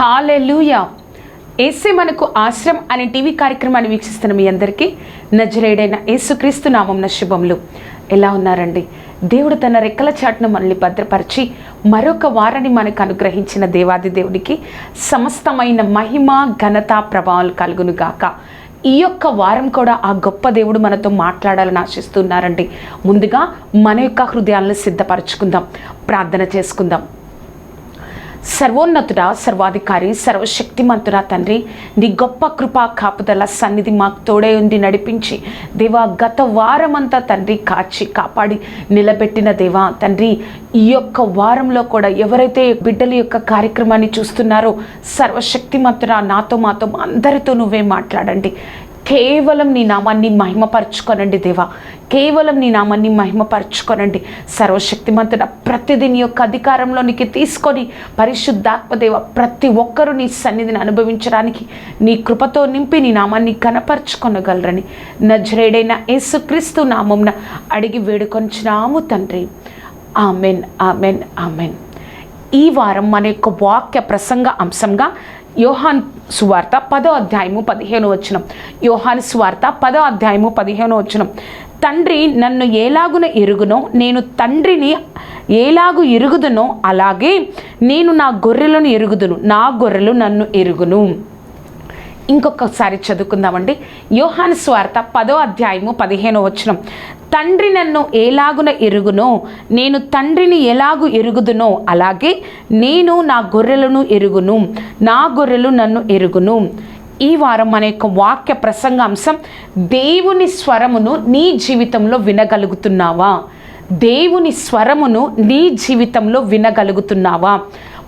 Hallelujah. ఏసే మనకు ఆశ్రమ్ అనే టీవీ కార్యక్రమాన్ని వీక్షిస్తున్న మీ అందరికీ నజరేడైన యేసుక్రీస్తు నామం శుభములు. ఎలా ఉన్నారండి? దేవుడు తన రెక్కల చాటును మనల్ని భద్రపరిచి మరొక వారాన్ని మనకు అనుగ్రహించిన దేవాది దేవుడికి సమస్తమైన మహిమ ఘనత ప్రభావాలు కలుగును గాక. ఈ యొక్క వారం కూడా ఆ గొప్ప దేవుడు మనతో మాట్లాడాలని ఆశిస్తున్నారండి. ముందుగా మన యొక్క హృదయాలను సిద్ధపరచుకుందాం. ప్రార్థన చేసుకుందాం. సర్వోన్నతుడా సర్వాధికారి సర్వశక్తిమంతుడా తండ్రి నీ గొప్ప కృపా కాపుదల సన్నిధి మాకు తోడే ఉండి నడిపించి దేవా గత వారమంతా తండ్రి కాచి కాపాడి నిలబెట్టిన దేవా తండ్రి ఈ యొక్క వారంలో కూడా ఎవరైతే బిడ్డల యొక్క కార్యక్రమాన్ని చూస్తున్నారో సర్వశక్తిమంతుడా నాతో మాతో అందరితో నువ్వే మాట్లాడండి. కేవలం నీ నామాన్ని మహిమపరచుకోనండి దేవా. కేవలం నీ నామాన్ని మహిమపరచుకోనండి. సర్వశక్తిమంతుడ ప్రతిదీ నీ యొక్క అధికారంలోనికి తీసుకొని పరిశుద్ధాత్మదేవ ప్రతి ఒక్కరూ నీ సన్నిధిని అనుభవించడానికి నీ కృపతో నింపి నీ నామాన్ని కనపరుచుకొనగలరని నజరేడైన యేసుక్రీస్తు నామంన అడిగి వేడుకొంచినాము తండ్రి. Amen amen amen. ఈ వారం మన యొక్క వాక్య ప్రసంగ అంశంగా యోహాన్ సువార్త పదో అధ్యాయము పదిహేను వచనం. యోహాన్ సువార్త పదో అధ్యాయము పదిహేను వచనం. తండ్రి నన్ను ఏలాగున ఎరుగునో నేను తండ్రిని ఏలాగు ఎరుగుదునో అలాగే నేను నా గొర్రెలను ఎరుగుదును. నా గొర్రెలు నన్ను ఎరుగును. ఇంకొకసారి చదువుకుందామండి. యోహాను స్వార్త పదో అధ్యాయము పదిహేనో వచనం. తండ్రి నన్ను ఎలాగున ఎరుగునో నేను తండ్రిని ఎలాగు ఎరుగుదునో అలాగే నేను నా గొర్రెలను ఎరుగును నా గొర్రెలు నన్ను ఎరుగును. ఈ వారం మన యొక్క వాక్య ప్రసంగాంశం దేవుని స్వరమును నీ జీవితంలో వినగలుగుతున్నావా? దేవుని స్వరమును నీ జీవితంలో వినగలుగుతున్నావా?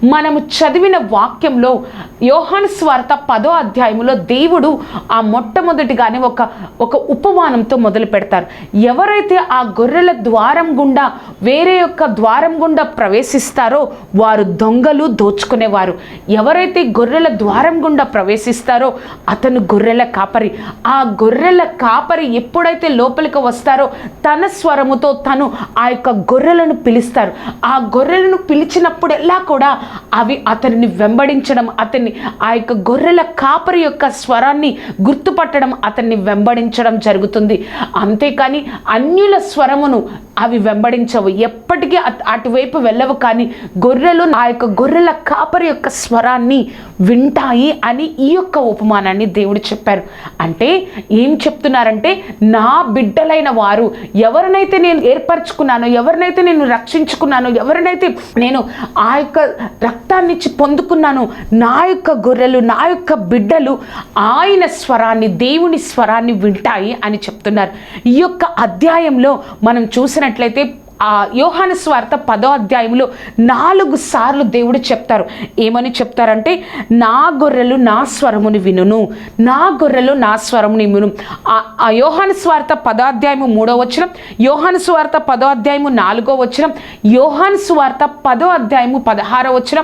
మనము చదివిన వాక్యంలో యోహాను స్వార్త పదో అధ్యాయంలో దేవుడు ఆ మొట్టమొదటిగానే ఒక ఒక ఉపమానంతో మొదలు పెడతారు. ఎవరైతే ఆ గొర్రెల ద్వారం గుండా వేరే యొక్క ద్వారం గుండా ప్రవేశిస్తారో వారు దొంగలు దోచుకునేవారు. ఎవరైతే గొర్రెల ద్వారం గుండా ప్రవేశిస్తారో అతను గొర్రెల కాపరి. ఆ గొర్రెల కాపరి ఎప్పుడైతే లోపలికి వస్తారో తన స్వరముతో తను ఆ యొక్క గొర్రెలను పిలుస్తారు. ఆ గొర్రెలను పిలిచినప్పుడెల్లా కూడా అవి అతనిని వెంబడించడం అతన్ని ఆ యొక్క గొర్రెల కాపరి యొక్క స్వరాన్ని గుర్తుపట్టడం అతన్ని వెంబడించడం జరుగుతుంది. అంతేకాని అన్యుల స్వరమును అవి వెంబడించవు. ఎప్పటికీ అటువైపు వెళ్ళవు కానీ గొర్రెలు ఆ యొక్క గొర్రెల కాపరి యొక్క స్వరాన్ని వింటాయి అని ఈ యొక్క ఉపమానాన్ని దేవుడు చెప్పారు. అంటే ఏం చెప్తున్నారంటే నా బిడ్డలైన వారు ఎవరినైతే నేను ఏర్పరచుకున్నానో ఎవరినైతే నేను రక్షించుకున్నానో ఎవరినైతే నేను ఆ యొక్క రక్తాన్ని ఇచ్చి నా యొక్క గొర్రెలు నా యొక్క బిడ్డలు ఆయన స్వరాన్ని దేవుని స్వరాన్ని వింటాయి అని చెప్తున్నారు. ఈ యొక్క అధ్యాయంలో మనం చూసినట్లయితే ఆ యోహాను స్వార్థ పదో అధ్యాయంలో నాలుగు సార్లు దేవుడు చెప్తారు. ఏమని చెప్తారంటే నా గొర్రెలు నా స్వరముని వినును. నా గొర్రెలు నా స్వరముని విను ఆ- యోహాను స్వార్థ పదో అధ్యాయము మూడో వచ్చిన యోహాను స్వార్థ పదో అధ్యాయము నాలుగో వచ్చిన యోహాను స్వార్థ పదో అధ్యాయము పదహారో వచ్చిన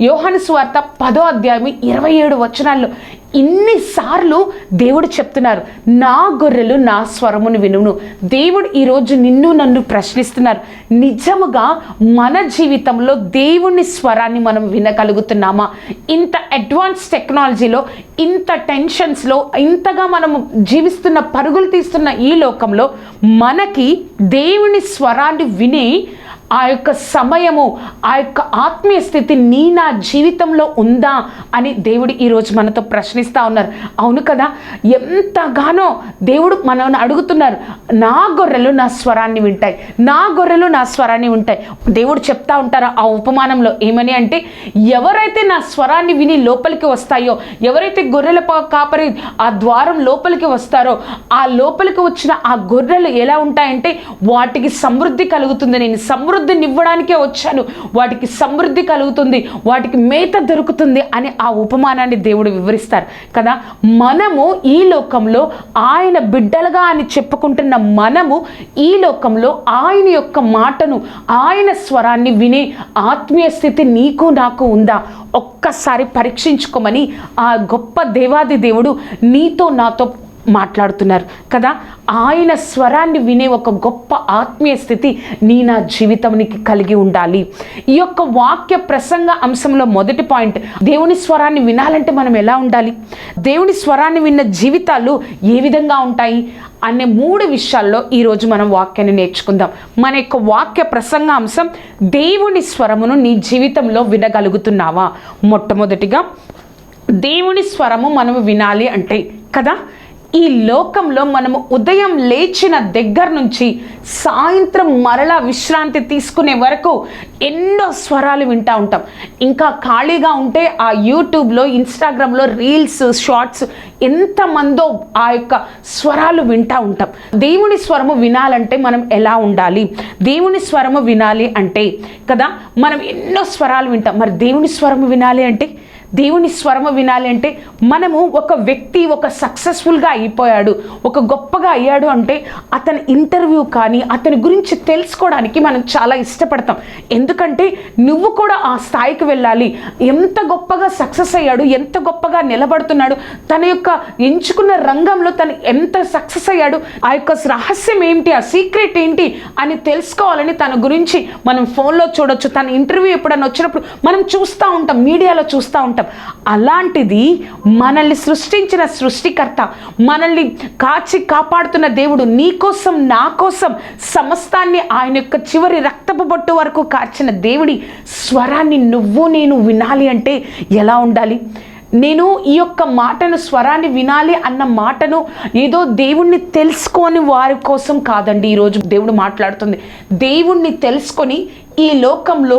యోహాను స్వార్త పదో అధ్యాయం ఇరవై ఏడు వచనాల్లో ఇన్నిసార్లు దేవుడు చెప్తున్నారు నా గొర్రెలు నా స్వరమును వినును. దేవుడు ఈరోజు నిన్ను నన్ను ప్రశ్నిస్తున్నారు. నిజముగా మన జీవితంలో దేవుని స్వరాన్ని మనం వినగలుగుతున్నామా? ఇంత అడ్వాన్స్ టెక్నాలజీలో ఇంత టెన్షన్స్లో ఇంతగా మనం జీవిస్తున్న పరుగులు తీస్తున్న ఈ లోకంలో మనకి దేవుని స్వరాన్ని విని ఆ యొక్క సమయము ఆ యొక్క ఆత్మీయ స్థితి నీ నా జీవితంలో ఉందా అని దేవుడు ఈరోజు మనతో ప్రశ్నిస్తూ ఉన్నారు. అవును కదా? ఎంతగానో దేవుడు మనల్ని అడుగుతున్నారు. నా గొర్రెలు నా స్వరాన్ని వింటాయి. నా గొర్రెలు నా స్వరాన్ని వింటాయి. దేవుడు చెప్తా ఉంటారు ఆ ఉపమానంలో? ఏమని అంటే ఎవరైతే నా స్వరాన్ని విని లోపలికి వస్తాయో ఎవరైతే గొర్రెల కాపరి ఆ ద్వారం లోపలికి వస్తారో ఆ లోపలికి వచ్చిన ఆ గొర్రెలు ఎలా ఉంటాయంటే వాటికి సమృద్ధి కలుగుతుంది నేను సమృద్ధినివ్వడానికే వచ్చాను. వాటికి సమృద్ధి కలుగుతుంది వాటికి మేత దొరుకుతుంది అని ఆ ఉపమానాన్ని దేవుడు వివరిస్తారు కదా. మనము ఈ లోకంలో ఆయన బిడ్డలుగా అని చెప్పుకుంటున్న మనము ఈ లోకంలో ఆయన యొక్క మాటను ఆయన స్వరాన్ని వినే ఆత్మీయ స్థితి నీకు నాకు ఉందా ఒక్కసారి పరీక్షించుకోమని ఆ గొప్ప దేవాది దేవుడు నీతో నాతో మాట్లాడుతున్నారు. కదా ఆయన స్వరాన్ని వినే ఒక గొప్ప ఆత్మీయ స్థితి నీ నా జీవితానికి కలిగి ఉండాలి. ఈ యొక్క వాక్య ప్రసంగ అంశంలో మొదటి పాయింట్ దేవుని స్వరాన్ని వినాలంటే మనం ఎలా ఉండాలి? దేవుని స్వరాన్ని విన్న జీవితాలు ఏ విధంగా ఉంటాయి? అనే మూడు విషయాల్లో ఈరోజు మనం వాక్యాన్ని నేర్చుకుందాం. మన యొక్క వాక్య ప్రసంగ అంశం దేవుని స్వరమును నీ జీవితంలో వినగలుగుతున్నావా? మొట్టమొదటిగా దేవుని స్వరము మనము వినాలి అంటే కదా ఈ లోకంలో మనము ఉదయం లేచిన దగ్గర నుంచి సాయంత్రం మరలా విశ్రాంతి తీసుకునే వరకు ఎన్నో స్వరాలు వింటూ ఉంటాం. ఇంకా ఖాళీగా ఉంటే ఆ యూట్యూబ్లో ఇన్స్టాగ్రామ్లో రీల్స్ షార్ట్స్ ఎంతమందో ఆ యొక్క స్వరాలు వింటూ ఉంటాం. దేవుని స్వరము వినాలంటే మనం ఎలా ఉండాలి? దేవుని స్వరము వినాలి అంటే కదా మనం ఎన్నో స్వరాలు వింటాం. మరి దేవుని స్వరము వినాలి అంటే దేవుని స్వరము వినాలంటే మనము ఒక వ్యక్తి ఒక సక్సెస్ఫుల్గా అయిపోయాడు ఒక గొప్పగా అయ్యాడు అంటే అతని ఇంటర్వ్యూ కానీ అతని గురించి తెలుసుకోవడానికి మనం చాలా ఇష్టపడతాం. ఎందుకంటే నువ్వు కూడా ఆ స్థాయికి వెళ్ళాలి. ఎంత గొప్పగా సక్సెస్ అయ్యాడు ఎంత గొప్పగా నిలబడుతున్నాడు తన యొక్క ఎంచుకున్న రంగంలో తను ఎంత సక్సెస్ అయ్యాడు ఆ యొక్క రహస్యం ఏంటి ఆ సీక్రెట్ ఏంటి అని తెలుసుకోవాలని తన గురించి మనం ఫోన్లో చూడొచ్చు. తన ఇంటర్వ్యూ ఎప్పుడైనా వచ్చినప్పుడు మనం చూస్తూ ఉంటాం మీడియాలో చూస్తూ ఉంటాం. అలాంటిది మనల్ని సృష్టించిన సృష్టికర్త మనల్ని కాచి కాపాడుతున్న దేవుడు నీ కోసం నా కోసం సమస్తాన్ని ఆయన యొక్క చివరి రక్తపు బొట్టు వరకు కార్చిన దేవుడి స్వరాన్ని నువ్వు నేను వినాలి అంటే ఎలా ఉండాలి? నేను ఈ యొక్క మాటను స్వరాన్ని వినాలి అన్న మాటను ఏదో దేవుణ్ణి తెలుసుకొని వారి కోసం కాదండి ఈరోజు దేవుడు మాట్లాడుతుంది. దేవుణ్ణి తెలుసుకొని ఈ లోకంలో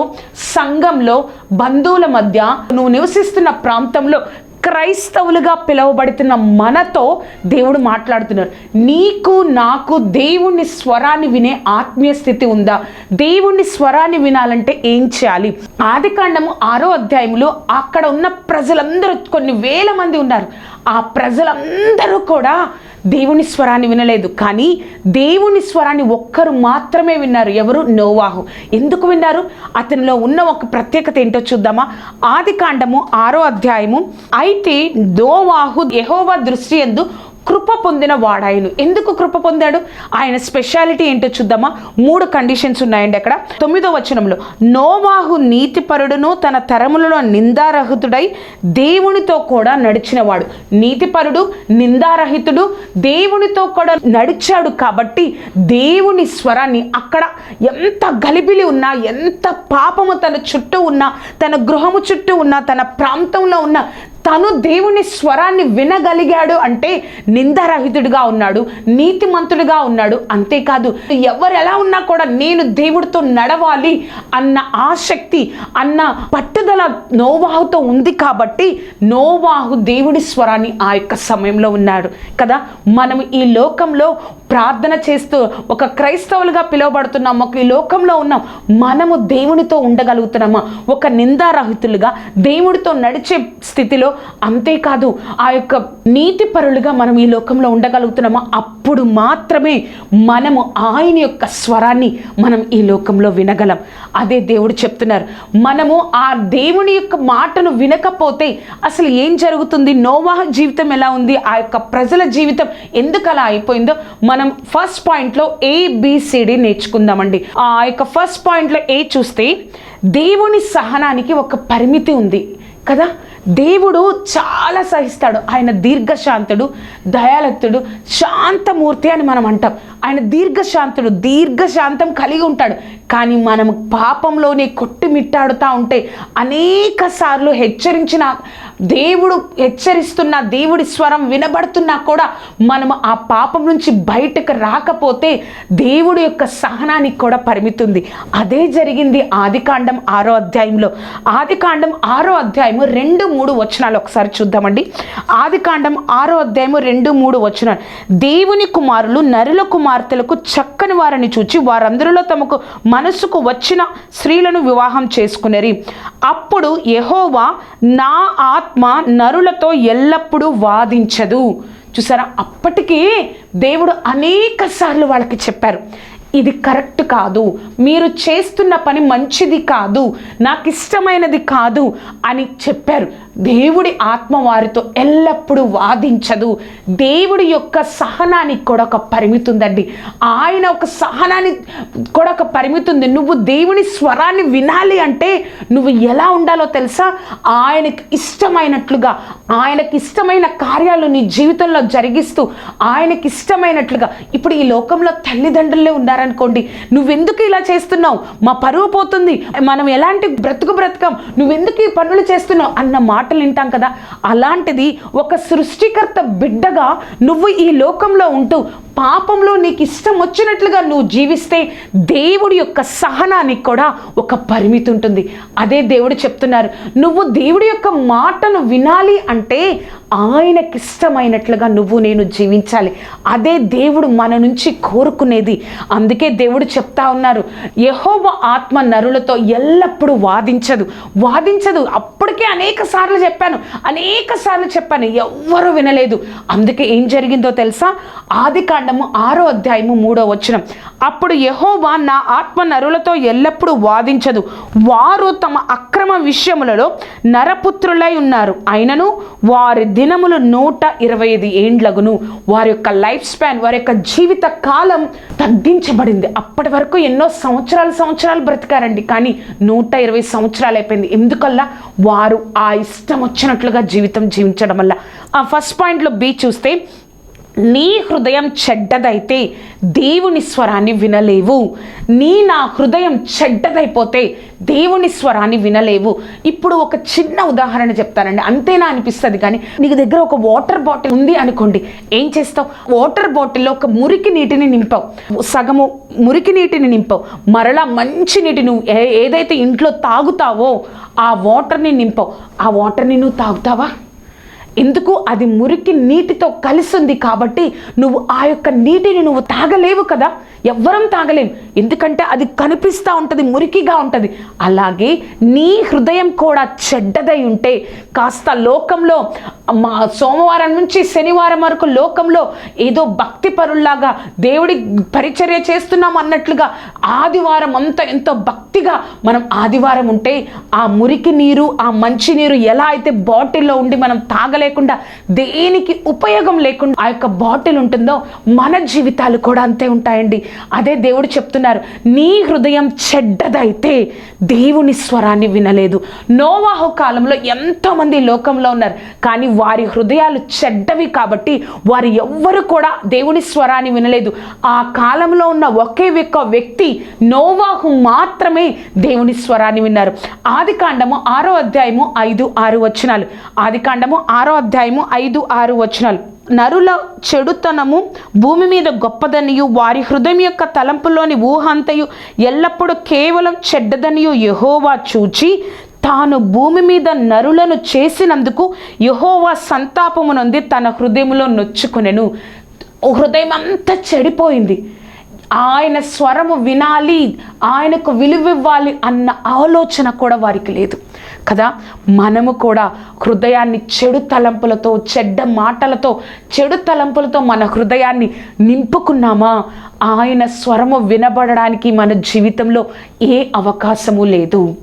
సంఘంలో బంధువుల మధ్య నువ్వు నివసిస్తున్న ప్రాంతంలో క్రైస్తవులుగా పిలువబడుతున్న మనతో దేవుడు మాట్లాడుతున్నారు. నీకు నాకు దేవుని స్వరాన్ని వినే ఆత్మీయ స్థితి ఉందా? దేవుని స్వరాన్ని వినాలంటే ఏం చేయాలి? ఆది కాండము ఆరో అధ్యాయంలో అక్కడ ఉన్న ప్రజలందరూ కొన్ని వేల మంది ఉన్నారు. ఆ ప్రజలందరూ కూడా దేవుని స్వరాన్ని వినలేదు. కానీ దేవుని స్వరాన్ని ఒక్కరు మాత్రమే విన్నారు. ఎవరు? నోవాహు. ఎందుకు విన్నారు? అతనిలో ఉన్న ఒక ప్రత్యేకత ఏంటో చూద్దామా? ఆది కాండము ఆరో అధ్యాయము. అయితే నోవాహు యహోవా దృష్టి ఎందు కృప పొందిన వాడాయను. ఎందుకు కృప పొందాడు? ఆయన స్పెషాలిటీ ఏంటో చూద్దామా? మూడు కండిషన్స్ ఉన్నాయండి అక్కడ. తొమ్మిదో వచనంలో నోవాహు నీతిపరుడును తన తరములలో నిందారహితుడై దేవునితో కూడా నడిచినవాడు. నీతిపరుడు నిందారహితుడు దేవునితో కూడా నడిచాడు కాబట్టి దేవుని స్వరాన్ని అక్కడ ఎంత గలిబిలి ఉన్నా ఎంత పాపము తన చుట్టూ ఉన్నా తన గృహము చుట్టూ ఉన్నా తన ప్రాంతంలో ఉన్న తను దేవుని స్వరాన్ని వినగలిగాడు అంటే నిందారహితుడిగా ఉన్నాడు నీతిమంతుడిగా ఉన్నాడు అంతేకాదు ఎవరు ఎలా ఉన్నా కూడా నేను దేవుడితో నడవాలి అన్న ఆసక్తి అన్న పట్టుదల నోవాహుతో ఉంది కాబట్టి నోవాహు దేవుడి స్వరాన్ని ఆ యొక్క సమయంలో ఉన్నాడు. కదా మనం ఈ లోకంలో ప్రార్థన చేస్తూ ఒక క్రైస్తవులుగా పిలువబడుతున్నాం ఒక ఈ లోకంలో ఉన్నాం. మనము దేవునితో ఉండగలుగుతున్నామా? ఒక నిందారహితులుగా దేవుడితో నడిచే స్థితిలో అంతేకాదు ఆ యొక్క నీతి పరులుగా మనం ఈ లోకంలో ఉండగలుగుతున్నామో? అప్పుడు మాత్రమే మనము ఆయన యొక్క స్వరాన్ని మనం ఈ లోకంలో వినగలం. అదే దేవుడు చెప్తున్నారు. మనము ఆ దేవుని యొక్క మాటను వినకపోతే అసలు ఏం జరుగుతుంది? నోవాహ జీవితం ఎలా ఉంది? ఆ యొక్క ప్రజల జీవితం ఎందుకు అలా అయిపోయిందో మనం ఫస్ట్ పాయింట్లో ఏబిసిడి నేర్చుకుందామండి. ఆ యొక్క ఫస్ట్ పాయింట్లో ఏ చూస్తే దేవుని సహనానికి ఒక పరిమితి ఉంది కదా? దేవుడు చాలా సహిస్తాడు. ఆయన దీర్ఘశాంతుడు దయాలత్తుడు శాంతమూర్తి అని మనం అంటాం. ఆయన దీర్ఘశాంతుడు దీర్ఘశాంతం కలిగి ఉంటాడు. కానీ మనం పాపంలోనే కొట్టుమిట్టాడుతూ ఉంటే అనేక సార్లు హెచ్చరించిన దేవుడు హెచ్చరిస్తున్న దేవుడి స్వరం వినబడుతున్నా కూడా మనం ఆ పాపం నుంచి బయటకు రాకపోతే దేవుడి యొక్క సహనానికి కూడా పరిమితుంది. అదే జరిగింది ఆదికాండం ఆరో అధ్యాయంలో. ఆదికాండం ఆరో అధ్యాయము రెండు మూడు వచనాలు ఒకసారి చూద్దామండి. ఆదికాండం ఆరో అధ్యాయము రెండు మూడు వచనాలు. దేవుని కుమారులు నరుల కుమార్తెలకు చక్కని వారిని చూచి వారందరిలో తమకు మనసుకు వచ్చిన స్త్రీలను వివాహం చేసుకునేరి. అప్పుడు యహోవా నా ఆత్మ నరులతో ఎల్లప్పుడూ వాదించదు. చూసారా? అప్పటికే దేవుడు అనేక సార్లు వాళ్ళకి చెప్పారు. ఇది కరెక్ట్ కాదు. మీరు చేస్తున్న పని మంచిది కాదు. నాకు ఇష్టమైనది కాదు అని చెప్పారు. దేవుడి ఆత్మ వారితో ఎల్లప్పుడూ వాదించదు. దేవుడి యొక్క సహనానికి కూడా ఒక పరిమితి ఉందండి ఆయన ఒక సహనాన్ని కూడా ఒక పరిమితి ఉంది నువ్వు దేవుని స్వరాన్ని వినాలి అంటే నువ్వు ఎలా ఉండాలో తెలుసా? ఆయనకి ఇష్టమైనట్లుగా ఆయనకి ఇష్టమైన కార్యాలు నీ జీవితంలో జరిగిస్తూ ఆయనకి ఇష్టమైనట్లుగా. ఇప్పుడు ఈ లోకంలో తల్లిదండ్రులే ఉన్నారనుకోండి నువ్వెందుకు ఇలా చేస్తున్నావు? మా పరువు పోతుంది. మనం ఎలాంటి బ్రతుకు బ్రతకం? నువ్వెందుకు ఈ పనులు చేస్తున్నావు? అన్న మాటలు వింటాం కదా అలాంటిది ఒక సృష్టికర్త బిడ్డగా నువ్వు ఈ లోకంలో ఉంటూ పాపంలో నీకు ఇష్టం వచ్చినట్లుగా నువ్వు జీవిస్తే దేవుడి యొక్క సహనానికి కూడా ఒక పరిమితి ఉంటుంది. అదే దేవుడు చెప్తున్నారు. నువ్వు దేవుడి యొక్క మాటను వినాలి అంటే ఆయనకిష్టమైనట్లుగా నువ్వు నేను జీవించాలి. అదే దేవుడు మన నుంచి కోరుకునేది. అందుకే దేవుడు చెప్తా ఉన్నారు యహోవ ఆత్మ నరులతో ఎల్లప్పుడూ వాదించదు. వాదించదు. అప్పటికే అనేక సార్లు చెప్పాను అనేక సార్లు చెప్పాను ఎవ్వరూ వినలేదు. అందుకే ఏం జరిగిందో తెలుసా? ఆది కాండము ఆరో అధ్యాయము మూడో వచనం. అప్పుడు యహోవా నా ఆత్మ నరులతో ఎల్లప్పుడూ వాదించదు. వారు తమ అక్రమ విషయములలో నరపుత్రులై ఉన్నారు. అయినను వారి దినములు నూట ఇరవై ఐదు ఏండ్లగును. వారి యొక్క లైఫ్ స్పాన్ వారి యొక్క జీవిత కాలం తగ్గించబడింది. అప్పటి వరకు ఎన్నో సంవత్సరాలు సంవత్సరాలు బ్రతికారండి. కానీ నూట ఇరవై సంవత్సరాలు అయిపోయింది. ఎందుకల్లా? వారు ఆ ఇష్టం వచ్చినట్లుగా జీవితం జీవించడం వల్ల. ఆ ఫస్ట్ పాయింట్లో బి చూస్తే నీ హృదయం చెడ్డదైతే దేవుని స్వరాన్ని వినలేవు. నీ నా హృదయం చెడ్డదైపోతే దేవుని స్వరాన్ని వినలేవు. ఇప్పుడు ఒక చిన్న ఉదాహరణ చెప్తానండి. అంతేనా అనిపిస్తుంది కానీ నీకు దగ్గర ఒక వాటర్ బాటిల్ ఉంది అనుకోండి. ఏం చేస్తావు? వాటర్ బాటిల్లో ఒక మురికి నీటిని నింపావు. సగము మురికి నీటిని నింపావు. మరలా మంచి నీటి నువ్వు ఏదైతే ఇంట్లో తాగుతావో ఆ వాటర్ని నింపావు. ఆ వాటర్ని నువ్వు తాగుతావా? ఎందుకు? అది మురికి నీటితో కలిసి ఉంది కాబట్టి నువ్వు ఆ యొక్క నీటిని నువ్వు తాగలేవు కదా? ఎవ్వరం తాగలేం. ఎందుకంటే అది కనిపిస్తూ ఉంటుంది మురికిగా ఉంటుంది. అలాగే నీ హృదయం కూడా చెడ్డదై ఉంటే కాస్త లోకంలో మా సోమవారం నుంచి శనివారం వరకు లోకంలో ఏదో భక్తి పరుల్లాగా దేవుడి పరిచర్య చేస్తున్నాం అన్నట్లుగా ఆదివారం అంతా ఎంతో భక్తిగా మనం ఆదివారం ఉంటే ఆ మురికి నీరు ఆ మంచి నీరు ఎలా అయితే బాటిల్లో ఉండి మనం లేకుండా దేనికి ఉపయోగం లేకుండా ఆ యొక్క బాటిల్ ఉంటుందో మన జీవితాలు కూడా అంతే ఉంటాయండి. అదే దేవుడు చెప్తున్నారు నీ హృదయం చెడ్డదైతే దేవుని స్వరాన్ని వినలేదు. నోవాహు కాలంలో ఎంతోమంది లోకంలో ఉన్నారు కానీ వారి హృదయాలు చెడ్డవి కాబట్టి వారు ఎవ్వరు కూడా దేవుని స్వరాన్ని వినలేదు. ఆ కాలంలో ఉన్న ఒకే ఒక్క వ్యక్తి నోవాహు మాత్రమే దేవుని స్వరాన్ని విన్నారు. ఆది కాండము ఆరో అధ్యాయము ఐదు ఆరు వచనాలు. ఆది కాండము ఆరో అధ్యాయము ఐదు ఆరు వచనాలు. నరుల చెడుతనము భూమి మీద గొప్పదనియు వారి హృదయం యొక్క తలంపులోని ఊహంతయు ఎల్లప్పుడూ కేవలం చెడ్డదనియు యహోవా చూచి తాను భూమి మీద నరులను చేసినందుకు యహోవా సంతాపమునంది తన హృదయంలో నొచ్చుకునెను. హృదయం అంతా చెడిపోయింది. ఆయన స్వరము వినాలి ఆయనకు విలువివ్వాలి అన్న ఆలోచన కూడా వారికి లేదు. కదా? మనము కూడా హృదయాన్ని చెడు తలంపులతో చెడ్డ మాటలతో చెడు తలంపులతో మన హృదయాన్ని నింపుకున్నామా? ఆయన స్వరము వినబడడానికి మన జీవితంలో ఏ అవకాశము లేదు.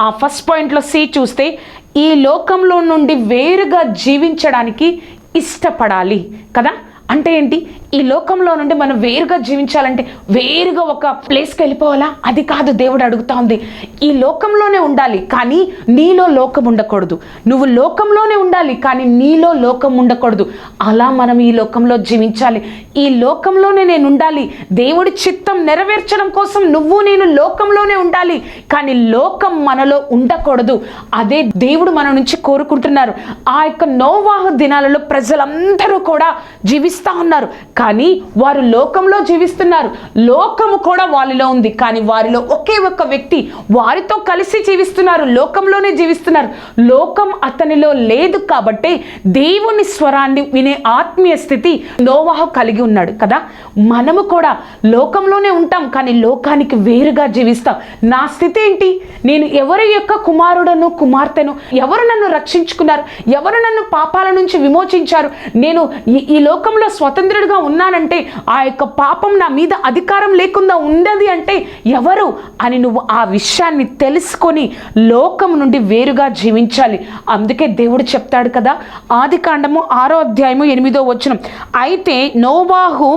ఆ ఫస్ట్ పాయింట్లో సి చూస్తే ఈ లోకంలో నుండి వేరుగా జీవించడానికి ఇష్టపడాలి కదా? అంటే ఏంటి? ఈ లోకంలో నుండి మనం వేరుగా జీవించాలంటే వేరుగా ఒక ప్లేస్కి వెళ్ళిపోవాలా? అది కాదు దేవుడు అడుగుతా ఉంది. ఈ లోకంలోనే ఉండాలి కానీ నీలో లోకం ఉండకూడదు. నువ్వు లోకంలోనే ఉండాలి కానీ నీలో లోకం ఉండకూడదు. అలా మనం ఈ లోకంలో జీవించాలి. ఈ లోకంలోనే నేను ఉండాలి. దేవుడి చిత్తం నెరవేర్చడం కోసం నువ్వు నేను లోకంలోనే ఉండాలి కానీ లోకం మనలో ఉండకూడదు. అదే దేవుడు మన నుంచి కోరుకుంటున్నారు. ఆ యొక్క నోవాహు దినాలలో ప్రజలందరూ కూడా జీవిస్తూ ఉన్నారు. కానీ వారు లోకంలో జీవిస్తున్నారు. లోకము కూడా వారిలో ఉంది. కానీ వారిలో ఒకే ఒక్క వ్యక్తి వారితో కలిసి జీవిస్తున్నారు. లోకంలోనే జీవిస్తున్నారు. లోకం అతనిలో లేదు కాబట్టి దేవుని స్వరాన్ని వినే ఆత్మీయ స్థితి నోవాహు కలిగి ఉన్నాడు కదా? మనము కూడా లోకంలోనే ఉంటాం. కానీ లోకానికి వేరుగా జీవిస్తాం. నా స్థితి ఏంటి? నేను ఎవరి యొక్క కుమారుడను కుమార్తెను ఎవరు నన్ను రక్షించుకున్నారు? ఎవరు నన్ను పాపాల నుంచి విమోచించారు? నేను ఈ ఈ లోకంలో స్వతంత్రుడిగా ఉన్నానంటే ఆ యొక్క పాపం నా మీద అధికారం లేకుండా ఉండదు అంటే ఎవరు? అని నువ్వు ఆ విషయాన్ని తెలుసుకొని లోకం నుండి వేరుగా జీవించాలి. అందుకే దేవుడు చెప్తాడు కదా ఆది కాండము ఆరో అధ్యాయము ఎనిమిదో వచనం. అయితే నోవాహు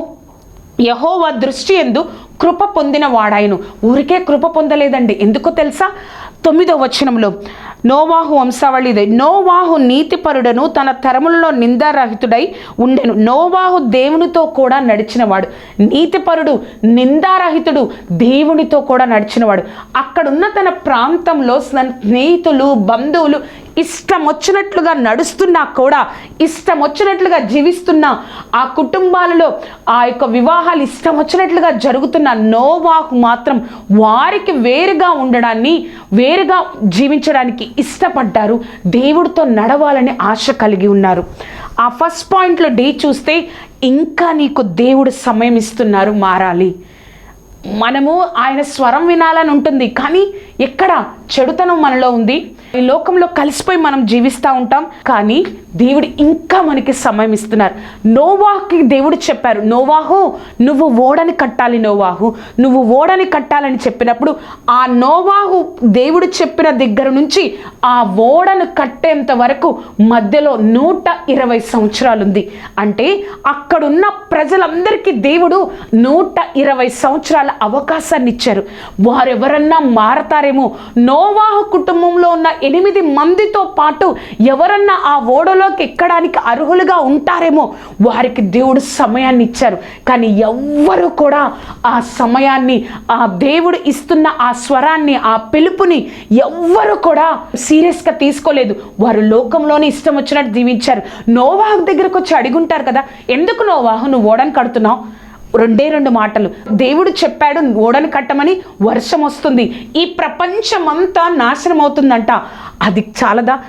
యహోవా దృష్టి ఎందు కృప పొందిన వాడాయను ఊరికే కృప పొందలేదండి. ఎందుకో తెలుసా? తొమ్మిదో వచనంలో నోవాహు వంశావళిదే. నోవాహు నీతిపరుడను తన తరములలో నిందారహితుడై ఉండెను. నోవాహు దేవునితో కూడా నడిచినవాడు. నీతిపరుడు నిందారహితుడు దేవునితో కూడా నడిచినవాడు. అక్కడున్న తన ప్రాంతంలో స్నేహితులు బంధువులు ఇష్టం వచ్చినట్లుగా నడుస్తున్నా కూడా ఇష్టం వచ్చినట్లుగా జీవిస్తున్నా ఆ కుటుంబాలలో ఆ యొక్క వివాహాలు ఇష్టం వచ్చినట్లుగా జరుగుతున్న నోవాకు మాత్రం వారికి వేరుగా ఉండడాన్ని వేరుగా జీవించడానికి ఇష్టపడ్డారు. దేవుడితో నడవాలని ఆశ కలిగి ఉన్నారు. ఆ ఫస్ట్ పాయింట్లో డి చూస్తే ఇంకా నీకు దేవుడు సమయం ఇస్తున్నారు మారాలి. మనము ఆయన స్వరం వినాలని ఉంటుంది కానీ ఎక్కడ చెడుతనం మనలో ఉంది? ఈ లోకంలో కలిసిపోయి మనం జీవిస్తూ ఉంటాం. కానీ దేవుడు ఇంకా మనకి సమయం ఇస్తున్నారు. నోవాహుకి దేవుడు చెప్పారు నోవాహు నువ్వు ఓడని కట్టాలి నోవాహు. నువ్వు ఓడని కట్టాలని చెప్పినప్పుడు ఆ నోవాహు దేవుడు చెప్పిన దగ్గర నుంచి ఆ ఓడను కట్టేంత వరకు మధ్యలో నూట ఇరవై సంవత్సరాలు ఉంది అంటే అక్కడున్న ప్రజలందరికీ దేవుడు నూట ఇరవై సంవత్సరాల అవకాశాన్ని ఇచ్చారు. వారెవరన్నా మారతారేమో నోవాహు కుటుంబంలో ఉన్న ఎనిమిది మందితో పాటు ఎవరన్నా ఆ ఓడలోకి ఎక్కడానికి అర్హులుగా ఉంటారేమో వారికి దేవుడు సమయాన్ని ఇచ్చారు. కానీ ఎవ్వరు కూడా ఆ సమయాన్ని ఆ దేవుడు ఇస్తున్న ఆ స్వరాన్ని ఆ పిలుపుని ఎవ్వరు కూడా సీరియస్గా తీసుకోలేదు. వారు లోకంలోనే ఇష్టం వచ్చినట్టు జీవించారు. నోవాహు దగ్గరకు వచ్చి అడుగుంటారు కదా ఎందుకు నోవాహు? నువ్వు ఓడని కడుతున్నావు? రెండే రెండు మాటలు. దేవుడు చెప్పాడు ఓడను కట్టమని వర్షం వస్తుంది. ఈ ప్రపంచమంతా నాశనం అవుతుందంట అది చాలదా?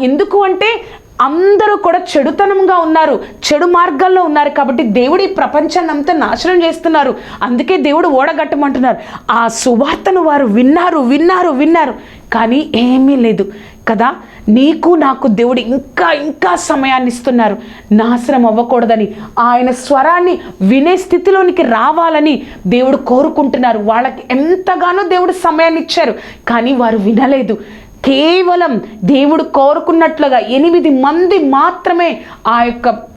ఎందుకు అంటే అందరూ కూడా చెడుతనంగా ఉన్నారు చెడు మార్గాల్లో ఉన్నారు కాబట్టి దేవుడు ఈ ప్రపంచాన్ని అంతా నాశనం చేస్తున్నారు. అందుకే దేవుడు ఓడగట్టమంటున్నారు ఆ సువార్తను వారు విన్నారు విన్నారు విన్నారు. కానీ ఏమీ లేదు. కదా? నీకు నాకు దేవుడు ఇంకా ఇంకా సమయాన్ని ఇస్తున్నారు నాశనం అవ్వకూడదని ఆయన స్వరాన్ని వినే స్థితిలోనికి రావాలని దేవుడు కోరుకుంటున్నారు. వాళ్ళకి ఎంతగానో దేవుడు సమయాన్ని ఇచ్చారు కానీ వారు వినలేదు. కేవలం దేవుడు కోరుకున్నట్లుగా ఎనిమిది మంది మాత్రమే ఆ యొక్క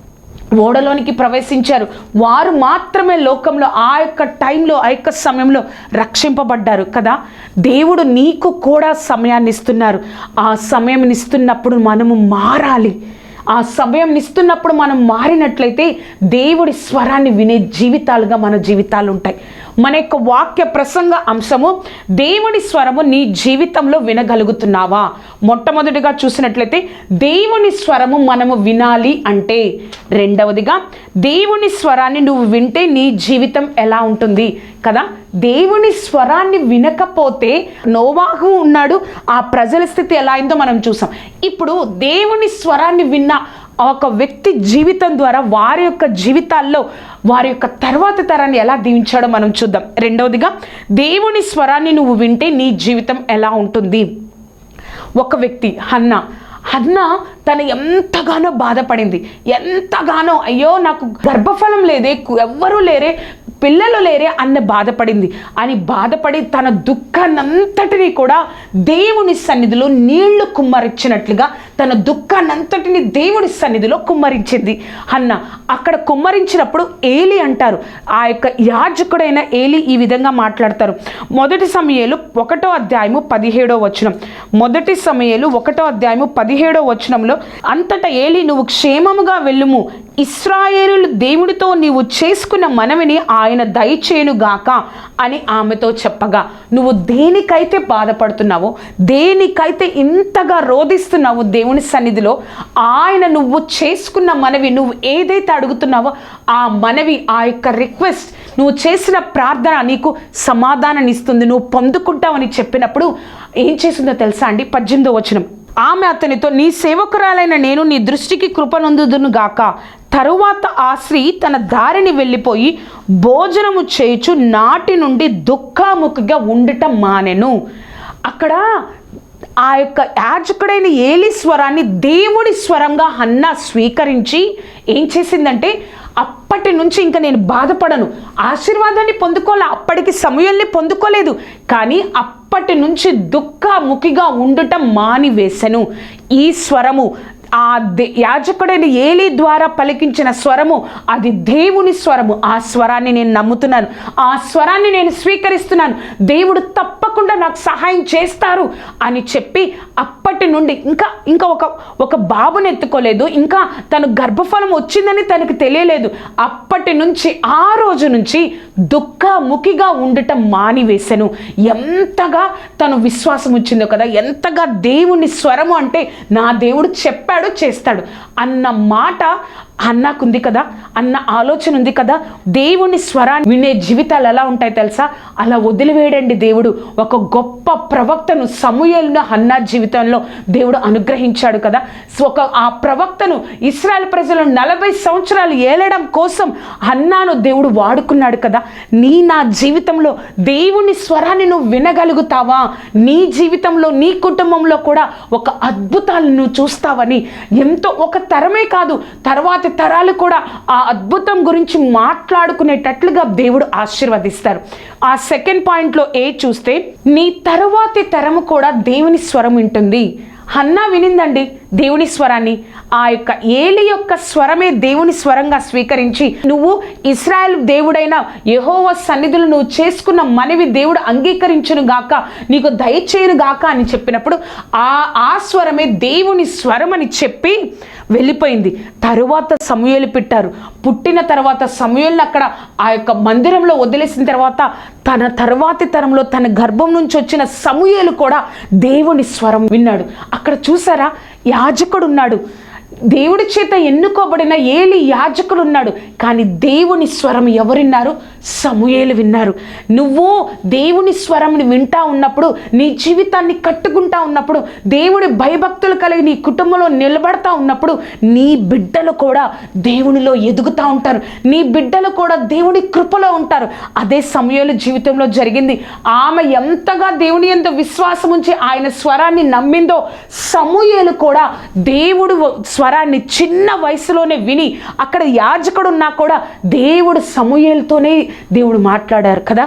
ఓడలోనికి ప్రవేశించారు. వారు మాత్రమే లోకంలో ఆ యొక్క టైంలో ఆ యొక్క సమయంలో రక్షింపబడ్డారు కదా? దేవుడు నీకు కూడా సమయాన్ని ఇస్తున్నారు. ఆ సమయం ఇస్తున్నప్పుడు మనము మారాలి. ఆ సమయం ఇస్తున్నప్పుడు మనం మారినట్లయితే దేవుడి స్వరాన్ని వినే జీవితాలుగా మన జీవితాలు ఉంటాయి. మన యొక్క వాక్య ప్రసంగ అంశము దేవుని స్వరము నీ జీవితంలో వినగలుగుతున్నావా? మొట్టమొదటిగా చూసినట్లయితే దేవుని స్వరము మనము వినాలి అంటే రెండవదిగా దేవుని స్వరాన్ని నువ్వు వింటే నీ జీవితం ఎలా ఉంటుంది? కదా? దేవుని స్వరాన్ని వినకపోతే నోవాహు ఉన్నాడు ఆ ప్రజల స్థితి ఎలా అయిందో మనం చూసాం. ఇప్పుడు దేవుని స్వరాన్ని విన్న ఒక వ్యక్తి జీవితం ద్వారా వారి యొక్క జీవితాల్లో వారి యొక్క తర్వాత తరాన్ని ఎలా దీవించాడో మనం చూద్దాం. రెండవదిగా దేవుని స్వరాన్ని నువ్వు వింటే నీ జీవితం ఎలా ఉంటుంది? ఒక వ్యక్తి హన్న. హన్న తను ఎంతగానో బాధపడింది. ఎంతగానో అయ్యో నాకు గర్భఫలం లేదే ఎవ్వరూ లేరే పిల్లలు లేరే అన్న బాధపడింది. అని బాధపడి తన దుఃఖాన్నంతటిని కూడా దేవుని సన్నిధిలో నీళ్ళు కుమ్మరించినట్లుగా తన దుఃఖాన్నంతటిని దేవుని సన్నిధిలో కుమ్మరించింది. అన్న అక్కడ కుమ్మరించినప్పుడు ఏలి అంటారు. ఆ యొక్క యాజకుడైన ఏలి ఈ విధంగా మాట్లాడతారు. మొదటి సమయాలు ఒకటో అధ్యాయము పదిహేడో వచనం. మొదటి సమయాలు ఒకటో అధ్యాయము పదిహేడో వచనంలో అంతటా ఏలి నువ్వు క్షేమముగా వెళ్ళుము. ఇస్రాయేలు దేవుడితో నీవు చేసుకున్న మనవిని ఆయన దయచేయునుగాక అని ఆమెతో చెప్పగా నువ్వు దేనికైతే బాధపడుతున్నావో దేనికైతే ఇంతగా రోధిస్తున్నావో దేవుని సన్నిధిలో ఆయన నువ్వు చేసుకున్న మనవి నువ్వు ఏదైతే అడుగుతున్నావో ఆ మనవి ఆ యొక్క రిక్వెస్ట్ నువ్వు చేసిన ప్రార్థన నీకు సమాధానాన్ని ఇస్తుంది నువ్వు పొందుకుంటావని చెప్పినప్పుడు ఏం చేసిందో తెలుసా అండి? పద్దెనిమిదో వచనం. ఆమె అతనితో నీ సేవకురాలైన నేను నీ దృష్టికి కృపనొందుదును గాక తరువాత ఆ స్త్రీ తన దారిని వెళ్ళిపోయి భోజనము చేయుచు నాటి నుండి దుఃఖాముఖిగా ఉండటం మానెను. అక్కడ ఆ యొక్క యాజకుడైన ఏలి స్వరాన్ని దేవుడి స్వరంగా అన్న స్వీకరించి ఏం చేసిందంటే అప్పటి నుంచి ఇంకా నేను బాధపడను. ఆశీర్వాదాన్ని పొందుకోలే అప్పటికి సమయాల్ని పొందుకోలేదు. కానీ అప్పటి నుంచి దుఃఖముఖిగా ఉండటం మానివేశను. ఈ స్వరము ఆ దే యాజకుడైన ఏలి ద్వారా పలికించిన స్వరము అది దేవుని స్వరము. ఆ స్వరాన్ని నేను నమ్ముతున్నాను. ఆ స్వరాన్ని నేను స్వీకరిస్తున్నాను. దేవుడు తప్పకుండా నాకు సహాయం చేస్తారు అని చెప్పి అప్పటి నుండి ఇంకా ఇంకా ఒక ఒక బాబుని ఎత్తుకోలేదు. ఇంకా తను గర్భఫలం వచ్చిందని తనకు తెలియలేదు. అప్పటి నుంచి ఆ రోజు నుంచి దుఃఖముఖిగా ఉండటం మానివేశను. ఎంతగా తను విశ్వాసం వచ్చిందో కదా ఎంతగా దేవుని స్వరము అంటే నా దేవుడు చెప్పాడు చేస్తాడు. అన్న మాట అన్నాకుంది కదా అన్న ఆలోచన ఉంది కదా దేవుని స్వరాన్ని వినే జీవితాలు ఎలా ఉంటాయి తెలుసా? అలా వదిలివేయడండి దేవుడు. ఒక గొప్ప ప్రవక్తను సమూహలను అన్న జీవితంలో దేవుడు అనుగ్రహించాడు కదా. సో ఒక ఆ ప్రవక్తను ఇస్రాయల్ ప్రజలు నలభై సంవత్సరాలు ఏలడం కోసం అన్నాను దేవుడు వాడుకున్నాడు కదా. నీ నా జీవితంలో దేవుని స్వరాన్ని నువ్వు వినగలుగుతావా? నీ జీవితంలో నీ కుటుంబంలో కూడా ఒక అద్భుతాలను నువ్వు చూస్తావని. ఎంతో ఒక తరమే కాదు తర్వాత తరాలు కూడా ఆ అద్భుతం గురించి మాట్లాడుకునేటట్లుగా దేవుడు ఆశీర్వదిస్తారు. ఆ సెకండ్ పాయింట్లో ఏ చూస్తే నీ తరువాతి తరము కూడా దేవుని స్వరం వింటుంది. హన్నా వినిందండి దేవుని స్వరాన్ని. ఆ యొక్క ఏలి యొక్క స్వరమే దేవుని స్వరంగా స్వీకరించి నువ్వు ఇస్రాయల్ దేవుడైన యహోవ సన్నిధులు నువ్వు చేసుకున్న మనవి దేవుడు అంగీకరించును గాక నీకు దయచేయును గాక అని చెప్పినప్పుడు ఆ ఆ స్వరమే దేవుని స్వరం అని చెప్పి వెళ్ళిపోయింది. తరువాత సమయలు పెట్టారు. పుట్టిన తర్వాత సమయల్ని అక్కడ ఆ యొక్క మందిరంలో వదిలేసిన తర్వాత తన తర్వాతి తరంలో తన గర్భం నుంచి వచ్చిన సమూహలు కూడా దేవుని స్వరం విన్నాడు. అక్కడ చూసారా? యాజకుడు ఉన్నాడు. దేవుడి చేత ఎన్నుకోబడిన ఏలి యాజకుడు ఉన్నాడు. కానీ దేవుని స్వరం ఎవరిన్నారు? సమూయేలు విన్నారు. నువ్వు దేవుని స్వరంని వింటా ఉన్నప్పుడు నీ జీవితాన్ని కట్టుకుంటా ఉన్నప్పుడు దేవుడి భయభక్తులు కలిగి నీ కుటుంబంలో నిలబడతా ఉన్నప్పుడు నీ బిడ్డలు కూడా దేవునిలో ఎదుగుతూ ఉంటారు. నీ బిడ్డలు కూడా దేవుని కృపలో ఉంటారు. అదే సమయంలో జీవితంలో జరిగింది. ఆమె ఎంతగా దేవుని ఎంత విశ్వాసం ఉంచి ఆయన స్వరాన్ని నమ్మిందో సమూయేలు కూడా దేవుడు స్వరాన్ని చిన్న వయసులోనే విని అక్కడ యాజకుడున్నా కూడా దేవుడు సమూయేలతోనే దేవుడు మాట్లాడారు కదా?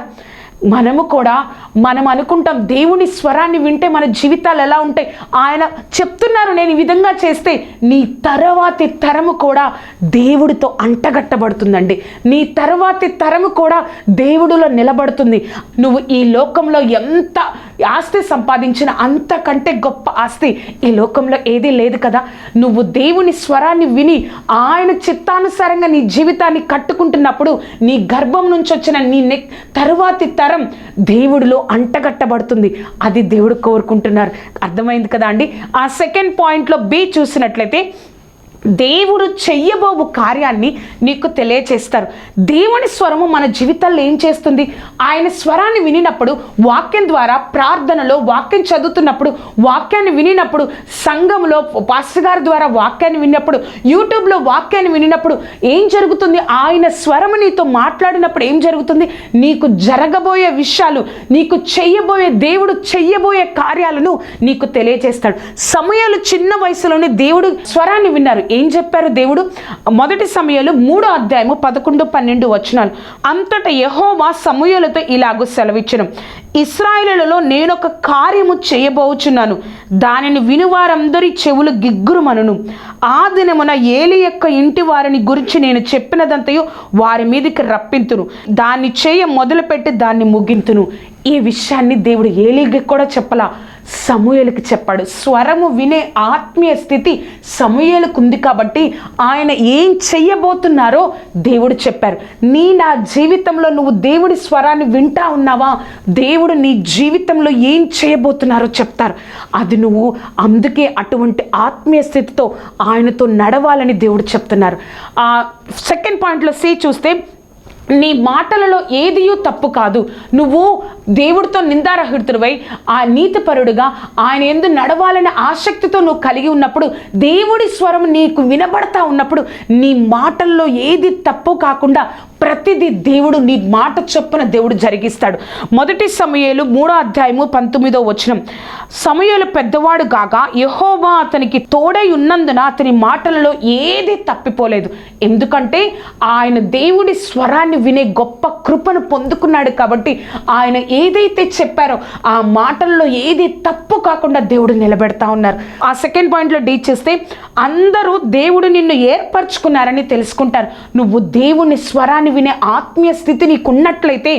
మనము కూడా మనం అనుకుంటాం దేవుని స్వరాన్ని వింటే మన జీవితాలు ఎలా ఉంటాయి? ఆయన చెప్తున్నారు నేను ఈ విధంగా చేస్తే నీ తర్వాతి తరము కూడా దేవుడితో అంటగట్టబడుతుందండి. నీ తర్వాతి తరము కూడా దేవుడిలో నిలబడుతుంది. నువ్వు ఈ లోకంలో ఎంత ఆస్తి సంపాదించిన అంతకంటే గొప్ప ఆస్తి ఈ లోకంలో ఏదీ లేదు కదా? నువ్వు దేవుని స్వరాన్ని విని ఆయన చిత్తానుసారంగా నీ జీవితాన్ని కట్టుకుంటున్నప్పుడు నీ గర్భం నుంచి వచ్చిన నీ నెక్ తర్వాతి తర దేవుడిలో అంటగట్టబడుతుంది. అది దేవుడు కోరుకుంటున్నారు. అర్థమైంది కదా అండి? ఆ సెకండ్ పాయింట్లో బి చూసినట్లయితే దేవుడు చెయ్యబోవు కార్యాన్ని నీకు తెలియచేస్తారు. దేవుని స్వరము మన జీవితాల్లో ఏం చేస్తుంది? ఆయన స్వరాన్ని వినినప్పుడు వాక్యం ద్వారా ప్రార్థనలో వాక్యం చదువుతున్నప్పుడు వాక్యాన్ని వినినప్పుడు సంఘంలో పాస్టర్ గారి ద్వారా వాక్యాన్ని విన్నప్పుడు యూట్యూబ్లో వాక్యాన్ని వినినప్పుడు ఏం జరుగుతుంది? ఆయన స్వరము నీతో మాట్లాడినప్పుడు ఏం జరుగుతుంది? నీకు జరగబోయే విషయాలు నీకు చెయ్యబోయే దేవుడు చెయ్యబోయే కార్యాలను నీకు తెలియజేస్తాడు సమయాలు చిన్న వయసులోనే దేవుడు స్వరాన్ని విన్నారు. ఏం చెప్పారు దేవుడు? మొదటి సమయంలో మూడో అధ్యాయము పదకొండు పన్నెండు వచనాలు. అంతటా యహోవా సమూహలతో ఇలాగూ సెలవిచ్చను. ఇస్రాయేలులలో నేను ఒక కార్యము చేయబోచున్నాను. దానిని వినువారందరి చెవులు గిగ్గురుమనును. ఆ దినమున ఏలి యొక్క ఇంటి వారిని గురించి నేను చెప్పినదంతయు వారి మీదకి రప్పింతును. దాన్ని చేయ మొదలుపెట్టి దాన్ని ముగింతును. ఈ విషయాన్ని దేవుడు ఏలికి కూడా చెప్పలా? సమూహలకి చెప్పాడు. స్వరము వినే ఆత్మీయ స్థితి సమూయలకు ఉంది కాబట్టి ఆయన ఏం చెయ్యబోతున్నారో దేవుడు చెప్పారు. నీ నా జీవితంలో నువ్వు దేవుడి స్వరాన్ని వింటా ఉన్నావా? దేవుడు నీ జీవితంలో ఏం చేయబోతున్నారో చెప్తారు. అది నువ్వు అందుకే అటువంటి ఆత్మీయ స్థితితో ఆయనతో నడవాలని దేవుడు చెప్తున్నారు. ఆ సెకండ్ పాయింట్లో సి చూస్తే నీ మాటలలో ఏదియూ తప్పు కాదు. నువ్వు దేవుడితో నిందారహితుడివై ఆ నీతిపరుడుగా ఆయన ఎందు నడవాలనే ఆసక్తితో నువ్వు కలిగి ఉన్నప్పుడు దేవుడి స్వరం నీకు వినబడతా ఉన్నప్పుడు నీ మాటల్లో ఏది తప్పు కాకుండా ప్రతిదీ దేవుడు నీ మాట చొప్పున దేవుడు జరిగిస్తాడు. మొదటి సమయాలు మూడో అధ్యాయము పంతొమ్మిదో వచనం. సమయాలు పెద్దవాడు కాగా యహోవా అతనికి తోడై ఉన్నందున అతని మాటలలో ఏది తప్పిపోలేదు. ఎందుకంటే ఆయన దేవుడి స్వరాన్ని వినే గొప్ప కృపను పొందుకున్నాడు కాబట్టి ఆయన ఏదైతే చెప్పారో ఆ మాటల్లో ఏది తప్పు కాకుండా దేవుడు నిలబెడతా ఉన్నారు. ఆ సెకండ్ పాయింట్లో డీ చేస్తే అందరూ దేవుడు నిన్ను ఏర్పరచుకున్నారని తెలుసుకుంటారు. నువ్వు దేవుని స్వరాన్ని వినే ఆత్మీయ స్థితి నీకు ఉన్నట్లయితే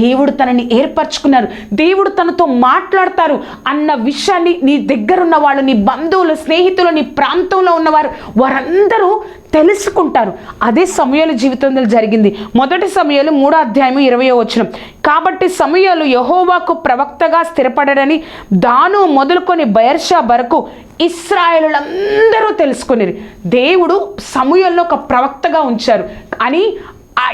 దేవుడు తనని ఏర్పరచుకున్నారు. దేవుడు తనతో మాట్లాడతారు అన్న విషయాన్ని నీ దగ్గర ఉన్న వాళ్ళు నీ బంధువులు స్నేహితులు నీ ప్రాంతంలో ఉన్నవారు వారందరూ తెలుసుకుంటారు. అదే సమయాల జీవితంలో జరిగింది. మొదటి సమయాలు మూడో అధ్యాయం ఇరవయో వచనం. కాబట్టి సమయాలు యహోవాకు ప్రవక్తగా స్థిరపడరని దాను మొదలుకొని బయర్షా వరకు ఇస్రాయేలులందరూ తెలుసుకునేది దేవుడు సమయంలో ఒక ప్రవక్తగా ఉంచారు అని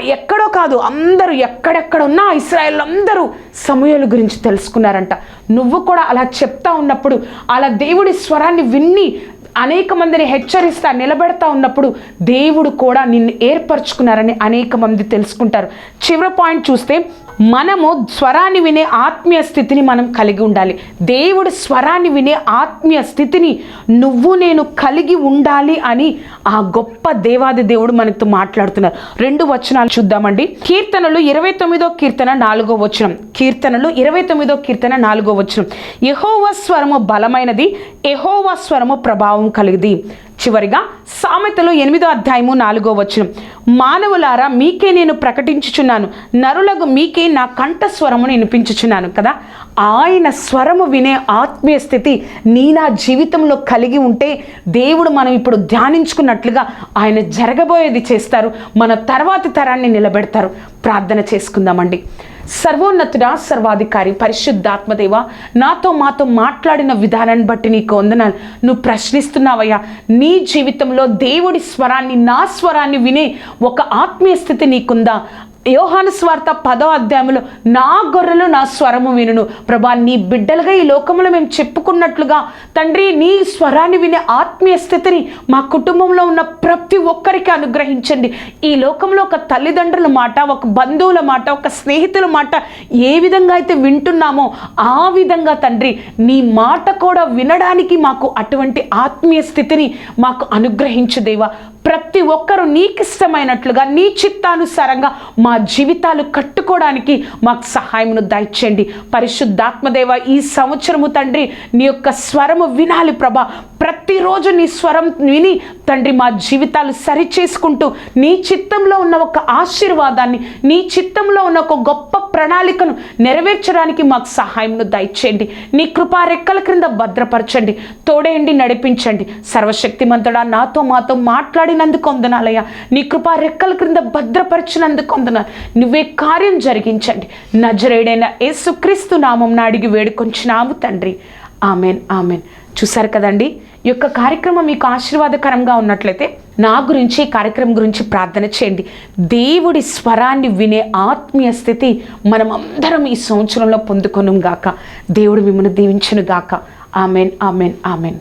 ఎక్కడో కాదు అందరూ ఎక్కడెక్కడ ఉన్నా ఇస్రాయేల్ అందరూ సమయాల గురించి తెలుసుకున్నారంట. నువ్వు కూడా అలా చెప్తా ఉన్నప్పుడు అలా దేవుడి స్వరాన్ని విన్ని అనేక మందిని హెచ్చరిస్తా నిలబెడతా ఉన్నప్పుడు దేవుడు కూడా నిన్ను ఏర్పరచుకున్నారని అనేక మంది తెలుసుకుంటారు. చివరి పాయింట్ చూస్తే మనము స్వరాన్ని వినే ఆత్మీయ స్థితిని మనం కలిగి ఉండాలి. దేవుడు స్వరాన్ని వినే ఆత్మీయ స్థితిని నువ్వు నేను కలిగి ఉండాలి అని ఆ గొప్ప దేవాది దేవుడు మనతో మాట్లాడుతున్నారు. రెండు వచనాలు చూద్దామండి. కీర్తనలు ఇరవై తొమ్మిదో కీర్తన నాలుగో వచనం. కీర్తనలు ఇరవై తొమ్మిదో కీర్తన నాలుగో వచనం. యహోవ స్వరము బలమైనది యహోవ స్వరము ప్రభావం కలిగిది. చివరిగా సామెతలు ఎనిమిదో అధ్యాయము నాలుగో వచనం. మానవులారా మీకే నేను ప్రకటించుచున్నాను. నరులకు మీకే నా కంఠస్వరము వినిపించుచున్నాను కదా? ఆయన స్వరము వినే ఆత్మీయ స్థితి నీ నా జీవితంలో కలిగి ఉంటే దేవుడు మనం ఇప్పుడు ధ్యానించుకున్నట్లుగా ఆయన జరగబోయేది చేస్తారు. మన తర్వాతి తరాన్ని నిలబెడతారు. ప్రార్థన చేసుకుందామండి. సర్వోన్నతుడా సర్వాధికారి పరిశుద్ధాత్మదేవ నాతో మాతో మాట్లాడిన విధానాన్ని బట్టి నీకు వందనాలు. నువ్వు ప్రశ్నిస్తున్నావయ్యా నీ జీవితంలో దేవుడి స్వరాన్ని నా స్వరాన్ని వినే ఒక ఆత్మీయ స్థితి నీకుందా? యోహాను స్వార్త పదో అధ్యాయంలో నా గొర్రెలు నా స్వరము వినును. ప్రభా నీ బిడ్డలుగా ఈ లోకంలో మేము చెప్పుకున్నట్లుగా తండ్రి నీ స్వరాన్ని వినే ఆత్మీయ స్థితిని మా కుటుంబంలో ఉన్న ప్రతి ఒక్కరికి అనుగ్రహించండి. ఈ లోకంలో ఒక తల్లిదండ్రుల మాట ఒక బంధువుల మాట ఒక స్నేహితుల మాట ఏ విధంగా అయితే వింటున్నామో ఆ విధంగా తండ్రి నీ మాట కూడా వినడానికి మాకు అటువంటి ఆత్మీయ స్థితిని మాకు అనుగ్రహించు దేవా. ప్రతి ఒక్కరూ నీకిష్టమైనట్లుగా నీ చిత్తానుసారంగా మా జీవితాలు కట్టుకోవడానికి మాకు సహాయమును దయచేయండి. పరిశుద్ధాత్మదేవ ఈ సంవత్సరము తండ్రి నీ యొక్క స్వరము వినాలి ప్రభా. ప్రతిరోజు నీ స్వరం విని తండ్రి మా జీవితాలు సరిచేసుకుంటూ నీ చిత్తంలో ఉన్న ఒక ఆశీర్వాదాన్ని నీ చిత్తంలో ఉన్న ఒక గొప్ప ప్రణాళికను నెరవేర్చడానికి మాకు సహాయమును దయచేయండి. నీ కృపా రెక్కల క్రింద భద్రపరచండి తోడేయండి నడిపించండి. సర్వశక్తిమంతుడా నాతో మాతో మాట్లాడి కాపాడినందుకు వందనాలయ్యా నీ కృపా రెక్కల క్రింద భద్రపరిచినందుకు వందనాలు నువ్వే కార్యం జరిగించండి. నజరేడైన యేసుక్రీస్తు నామం అడిగి వేడుకొంచినాము తండ్రి. Amen amen. చూసారు కదండి? ఈ యొక్క కార్యక్రమం మీకు ఆశీర్వాదకరంగా ఉన్నట్లయితే నా గురించి ఈ కార్యక్రమం గురించి ప్రార్థన చేయండి. దేవుడి స్వరాన్ని వినే ఆత్మీయ స్థితి మనం అందరం ఈ సంవత్సరంలో పొందుకొనుగాక దేవుడు మిమ్మల్ని దీవించునుగాక ఆమెన్ ఆమెన్ ఆమెన్.